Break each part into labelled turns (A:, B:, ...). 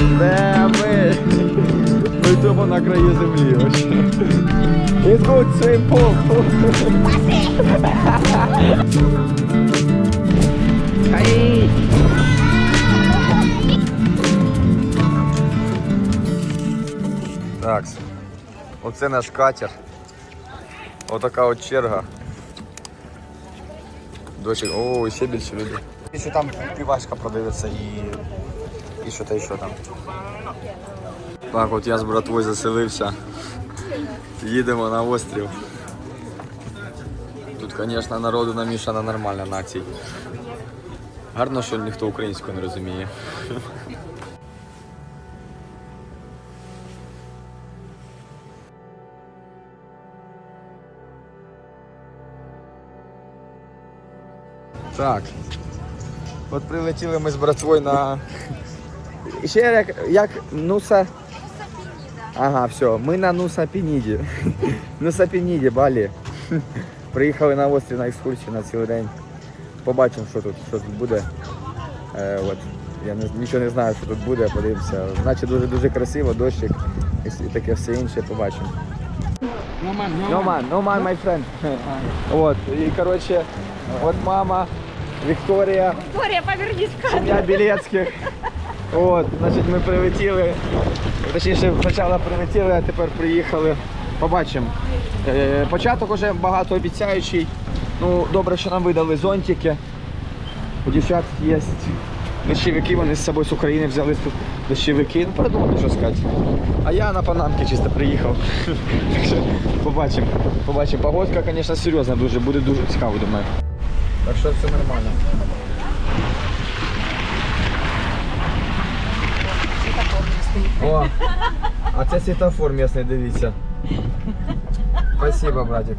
A: Де ми? Ми тупо на краї землі. It's good swim pool. Так, оце наш катер. Отака от черга. Дощик. О, ще більше людей. Що там півашка продається і. І що та і там. Так, от я з братвою заселився. Їдемо на острів. Тут, звісно, народу намішана нормальна нація. Гарно, що ніхто українську не розуміє. Так. От прилетіли ми з братвою на. Ще як, як Нуса. Ага, все. Ми на Нуса Пініді. Нуса Пініді, Балі. Приїхали на острів на екскурсію на цілий день. Побачимо, що тут, що тут буде. Е, от. Я не, нічого не знаю, що тут буде, подивимося. Наче дуже-дуже красиво, дощик і і таке все інше побачимо. No man, no man, my friend. От, і коротше, от мама, Вікторія,
B: Виктория, повернись к
A: сім'я Білецьких. От, значить, ми прилетіли. Точніше, спочатку прилетіли, а тепер приїхали. Побачимо. Е, початок уже багато обіцяючий. Ну, добре, що нам видали зонтики. У дівчат є дощовики, вони з собою з України взяли тут дощовики. Ну, передумати, що сказати. А я на панамки чисто приїхав. Так що побачимо. Побачимо. Погодка, звісно, серйозна дуже, буде дуже цікаво, думаю. Так що все нормально. О, а це світофор місний, дивіться. Спасибо, братик.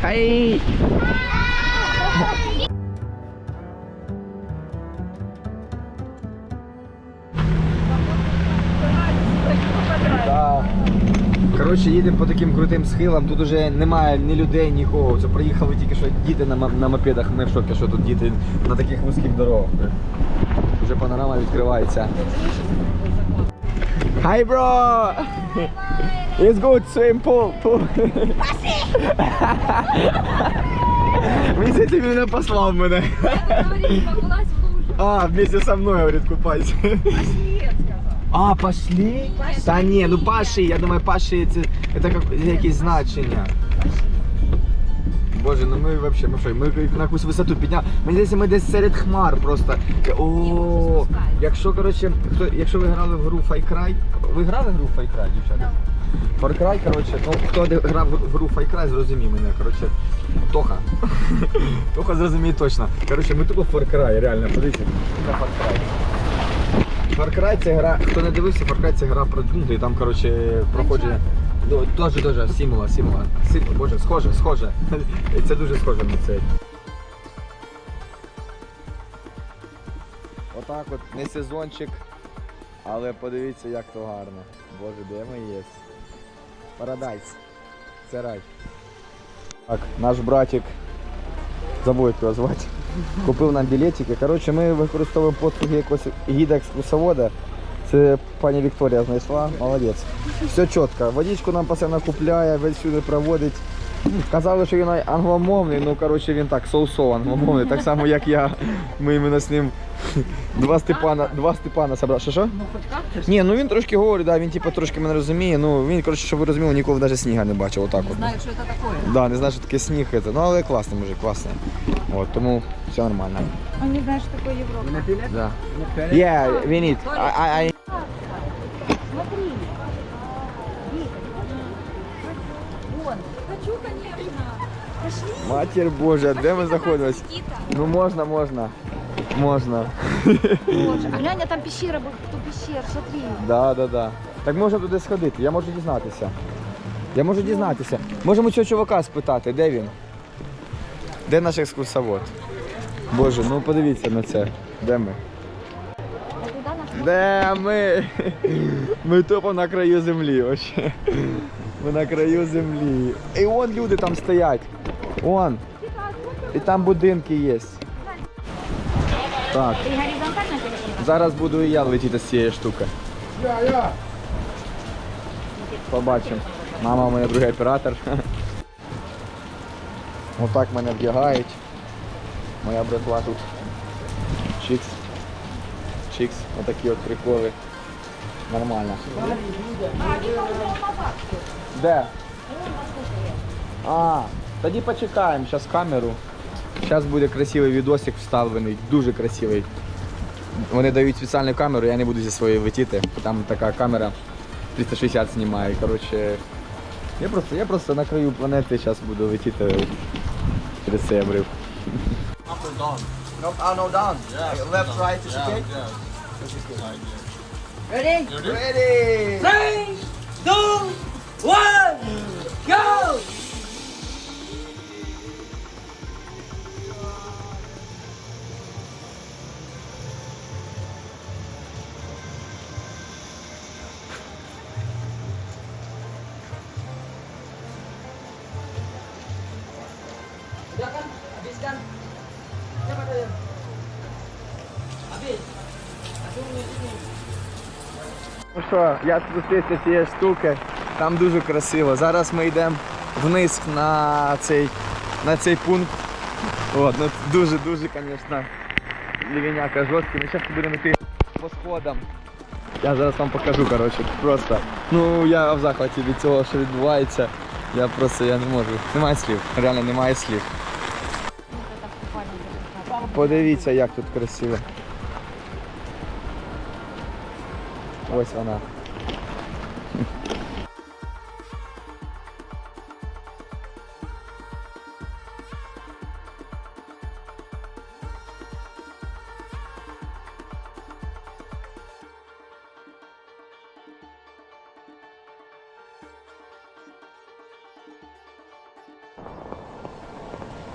A: Хай! Коротше, їдемо по таким крутим схилам, тут уже немає ні людей, нікого. Це приїхали тільки що діти на, на мопедах, ми в шокі, що тут діти на таких вузьких дорогах. Вже панорама відкривається. Hi bro! It's good swim pool. pool. Він мене послав мене. А, вместе со мной, говорит, купайся. А, пошли? Та ні, ну паші, я думаю, паші це, це як, якісь значення. Боже, ну ми вообще, ми що, ми на якусь висоту підняли. Мені здається, ми десь серед хмар просто. О, якщо, коротше, хто, якщо ви грали в гру Far Cry, ви грали в гру Far Cry, дівчата? Far Cry, коротше, ну хто грав в гру Far Cry, зрозумій мене, коротше, Тоха. Тоха зрозуміє точно. Коротше, ми тупо Far Cry, реально, подивіться, це Far Cry. Far Cry це гра, хто не дивився, Far Cry це гра про джунглі, і там, коротше. Ну, теж, теж, Сімула, Сімула. Боже, схоже, схоже. Це дуже схоже на цей. Отак от, не сезончик, але подивіться, як то гарно. Боже, де ми є? Парадайс. Це рай. Так, наш братик, забув як його звати, купив нам білетики. Коротше, ми використовуємо послуги гіда екскурсовода. Це пані Вікторія знайшла, молодець. Все чітко. Водичку нам постійно купляє, весь сюди проводить. Казали, що він англомовний, ну коротше він так соусов англомовний, так само як я. Ми іменно з ним два Степана, два Степана собрали. Що що?
B: Ну, хоть как-то.
A: Ні, ну він трошки говорить, да, він типу трошки мене розуміє. Ну він, коротше, щоб ви розуміли, ніколи навіть сніга не бачив. Отак от.
B: Знаю, что это такое.
A: Да, не знаю, що таке сніг. Это. Ну але класний мужик, класний. От, тому все нормально.
B: Он не знает, что такое Европа.
A: Да. Yeah, we need. I, I, I...
B: Смотри. Вон. Хочу, конечно. Пошли.
A: Матір Божа, де ми знаходимось? Ну можна, можна. Можна.
B: Боже, а глянь, а там пещера была, кто пещер, смотри.
A: Да, да, да. Так можна туди сходити, я можу дізнатися. Я можу дізнатися. Можемо цього чувака спитати, де він? Де наш екскурсовод? Боже, ну подивіться на це. Де ми?
B: А туда наш
A: Де ми? Ми тупо на краю землі. Вообще. Ми на краю землі. І вон люди там стоять. Вон. І там будинки є. Так, зараз буду і я летіти з цієї штуки. Побачимо. Мама моя другий оператор. Отак мене вдягають. Моя братва тут. Чикс. Чикс. Отакі от приколи. Нормально. Де? А, тоді почекаємо зараз камеру. Зараз буде красивий відосик вставлений, дуже красивий. Вони дають спеціальну камеру, я не буду зі своєю летіти. Там така камера 360 знімає. Коротше, я просто, я просто на краю планети зараз буду летіти через цей обрив.
C: No, no down. Left, right is okay.
B: Ready?
C: Ready.
D: Three, two, one, go!
A: Ну що, я спустився цієї штуки, там дуже красиво. Зараз ми йдемо вниз на цей, на цей пункт. От, ну дуже-дуже, звісно, лівіняка жорсткий. Ми зараз будемо йти по сходам. Я зараз вам покажу, коротше, просто. Ну я в захваті від цього, що відбувається. Я просто я не можу. Немає слів. Реально немає слів. Подивіться, як тут красиво. Ось вона.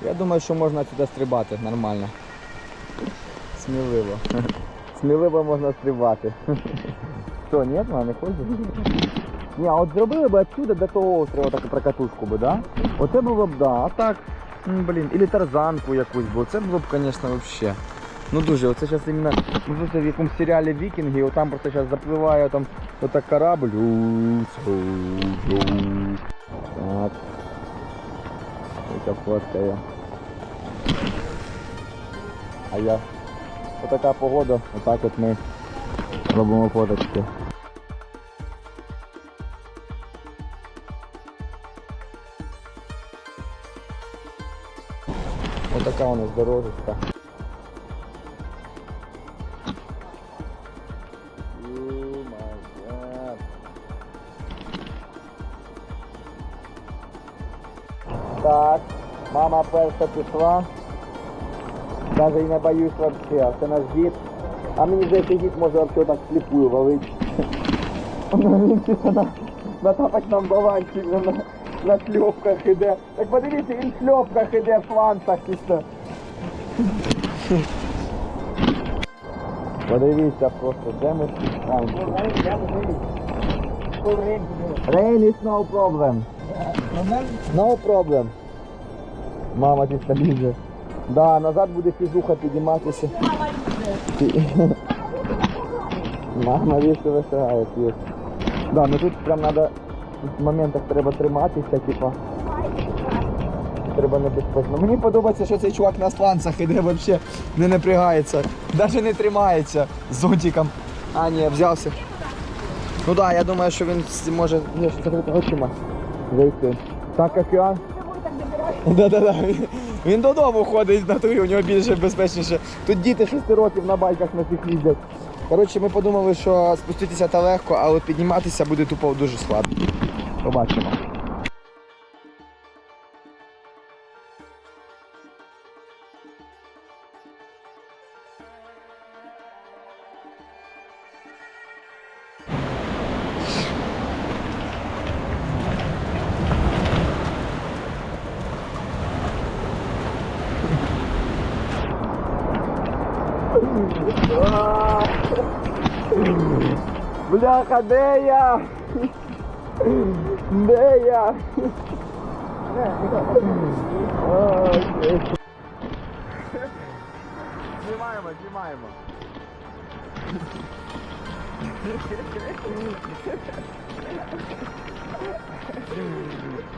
A: Я думаю, що можна сюди стрибати нормально. Сміливо. Сміливо можна стрибати. Що, ні, вона не хоче? Ні, а от зробили б отсюда до того острова таку прокатушку би, да? Оце було б да. А так, м, блін, или тарзанку якусь, бо це було б, звісно, вообще. Ну дуже, оце зараз іменно, ну просто в якомусь серіалі Вікінги, там просто зараз запливає там отак корабль. Так. Яка фотка є. А я. Отака погода, отак от ми робимо фоточки. Отака у нас дорожечка. Так, мама перша пішла. Даже і не боюсь вообще, це наш дід. А мені здається, дід може вообще так сліпую валить. Він чисто на, на тапочному балансі, він на, на шльопках іде. Так подивіться, він в шльопках іде, в фланцах чисто. Подивіться просто, де ми спускаємося. Rain is no problem. No problem. Мама чисто лізе. Да, назад буде фізуха підніматися. Фі- Мама весело сягає, є. Да, ну тут прям надо в Моментах треба триматися, типа. Треба небезпечно. Мені подобається, що цей чувак на сланцах іде взагалі не напрягається. Навіть не тримається з зонтиком. А, ні, взявся. Ну так, да, я думаю, що він може ні, закрити очима зайти. Так, океан. Да-да-да. Він додому ходить на турі, у нього більше безпечніше. Тут діти 6 років на байках на цих їздять. Коротше, ми подумали, що спуститися та легко, але підніматися буде тупо дуже складно. Побачимо. Бляха, де я? Де я? Знімаємо, знімаємо.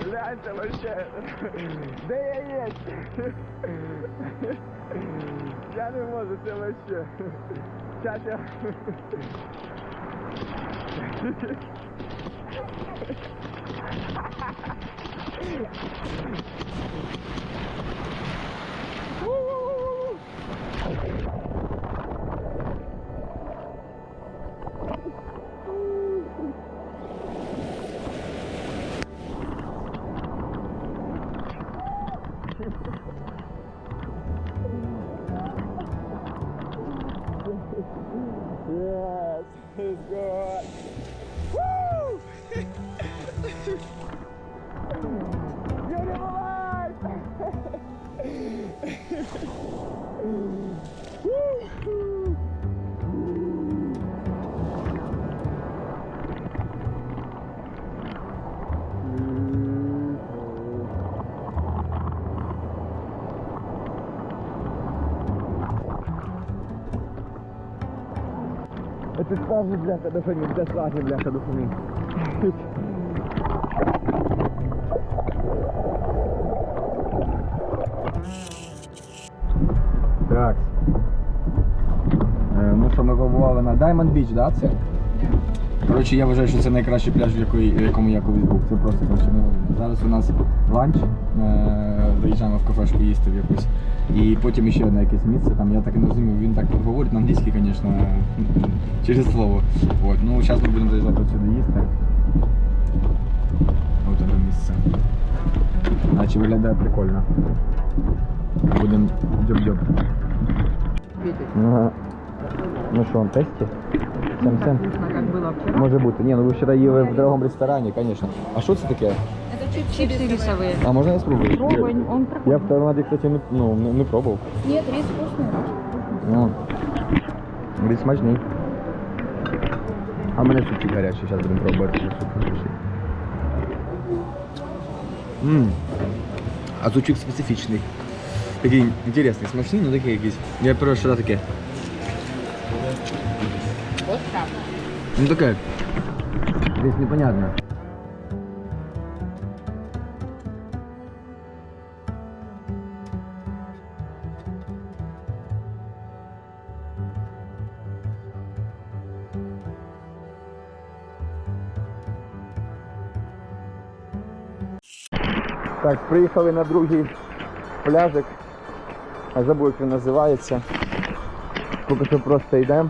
A: Гляньте вообще. Де я є? Я не можу, це вообще. Сейчас я... Ha Это сразу, бляха, до дофамин, это сразу, бляха, дофамин. Так. Е, Ну що, ми побували на Diamond Beach, да, це? Коротше, я вважаю, що це найкращий пляж, в якому я колись був. Це просто коротше, не Зараз у нас ланч. Е, Заїжджаємо в кафешку їсти в якусь. І потім ще на якесь місце. Там я так і не розумів, він так говорить на англійській, звісно, через слово. От. Ну, зараз ми будемо заїжджати сюди їсти. Ось це місце. Наче виглядає прикольно. Будемо дзьоб-дзьоб. Ага. Ну що, тесті? Сем-сем?
D: Как было вчера.
A: Може бути. Ні, ну ви вчора їли в дорогому ресторані, звісно. А що це таке?
B: Это чипсы
D: рисовые.
A: А можна я спробую?
B: Пробуй, он проходит.
A: Я в Таиланді, кстати, не, ну, не, не пробував.
B: Нет, рис вкусный.
A: Ну, він смачний. А в мене супчик гарячий, зараз будемо пробувати. Суп гарячий. Ммм. А супчик специфічний. Такий інтересний, смачний, ну такий якийсь. Я перший раз таке. Ну таке. Десь непонятно. Так, приїхали на другий пляжик. Забув, як він називається. Поки що просто йдемо.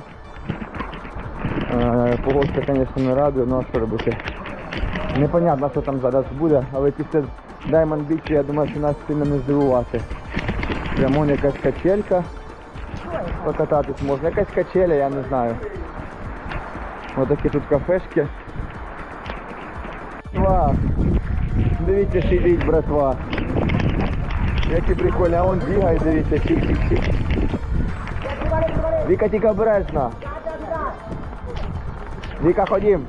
A: Е, Погодка, звісно, не радує, ну а що робити. Непонятно, що там зараз буде, але після Diamond Beach, я думаю, що нас сильно не здивувати. Прямо якась качелька. Покататись можна. Якась качеля, я не знаю. Ось такі тут кафешки. Вау! Дивіться, сидить, братва. Які прикольні, а он бігає, дивіться, чик-чик-чик. Віка тільки обережно. Віка, ходім.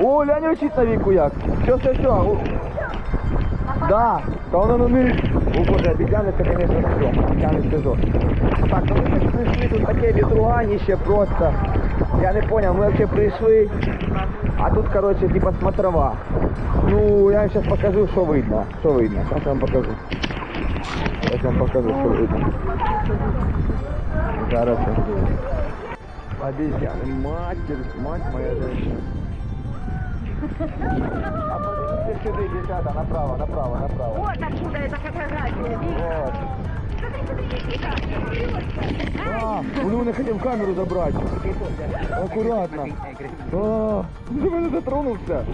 A: О, глянь, учить на Віку як. Все, все, все. О. Да, та вона на них. О, боже, обезьяны, це, конечно, все. Обезьяны сезон. Так, ну ми прийшли, тут таке вітруганіще просто. Я не понял, ми вообще прийшли. А тут, короче, типа смотрова. Ну, я вам сейчас покажу, что видно. Что видно. Сейчас я вам покажу. Сейчас я вам покажу, что видно. Зараз. я- Обезьяны. Матерь, мать моя женщина. А подивіться сюди, дівчата, направо, направо, направо.
B: Вот откуда эта фотография.
A: Вот. А, он не хотел камеру забрать. Аккуратно. А, ты меня дотронулся.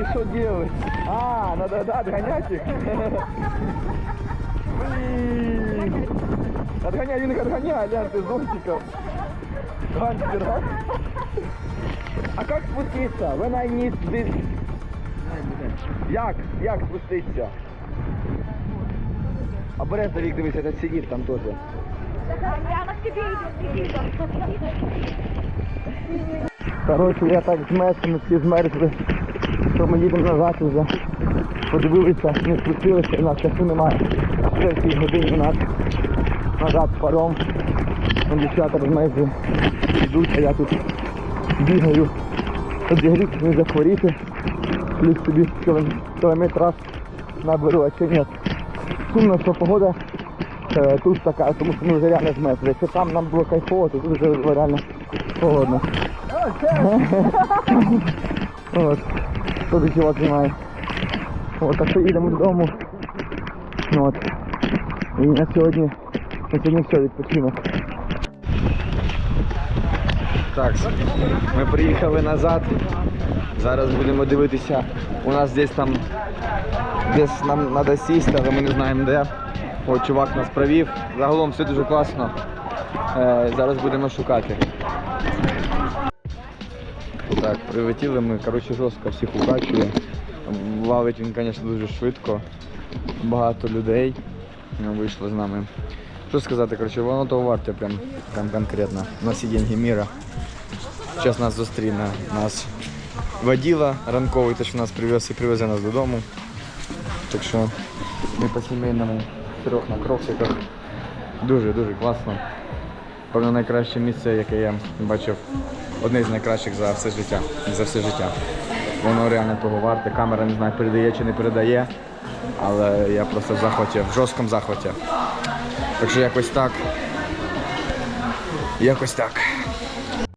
A: И что делать? А, надо да, отгонять их. Блин. Отгоняй, він отгоняй, глянь, ты зонтиком. Гангстер, а? А как спуститься? When I need this. Як? Як спуститися? Обережно вік дивися, этот сидить там теж. Коротше, я так змерз, всі змерзли, що ми їдемо назад вже. Подивилися, не спустилися, у нас часу немає. Ще 6 годин у нас назад паром. Там дівчата розмерзли, йдуть, а я тут бігаю. Обігріти, не захворіти. Плюс собі кілом- кілометраж наберу, а чи ні. Сумно, що погода е, тут така, тому що ми вже реально змерзли. Якщо там нам було кайфово, то тут вже було реально холодно. От. До чого знімає. От, так що їдемо додому. От. І на сьогодні, на сьогодні все, відпочинок. Так, ми приїхали назад. Зараз будемо дивитися. У нас десь там десь нам треба сісти, але ми не знаємо де. От чувак нас провів. Загалом все дуже класно. Е, зараз будемо шукати. Так, прилетіли ми, коротше, жорстко всіх укачує. Валить він, звісно, дуже швидко. Багато людей ну, вийшло з нами. Що сказати, коротше, воно того варте прям, прям конкретно. У нас є деньги міра. Зараз нас зустріне нас воділа ранковий, те, що нас привез і привезе нас додому. Так що ми по сімейному трьох на кроксиках. Дуже-дуже класно. Певно, найкраще місце, яке я бачив, одне з найкращих за все життя. За все життя. Воно реально того варте. Камера не знаю, передає чи не передає, але я просто в захваті, в жорсткому захваті. Так що якось так. Якось так.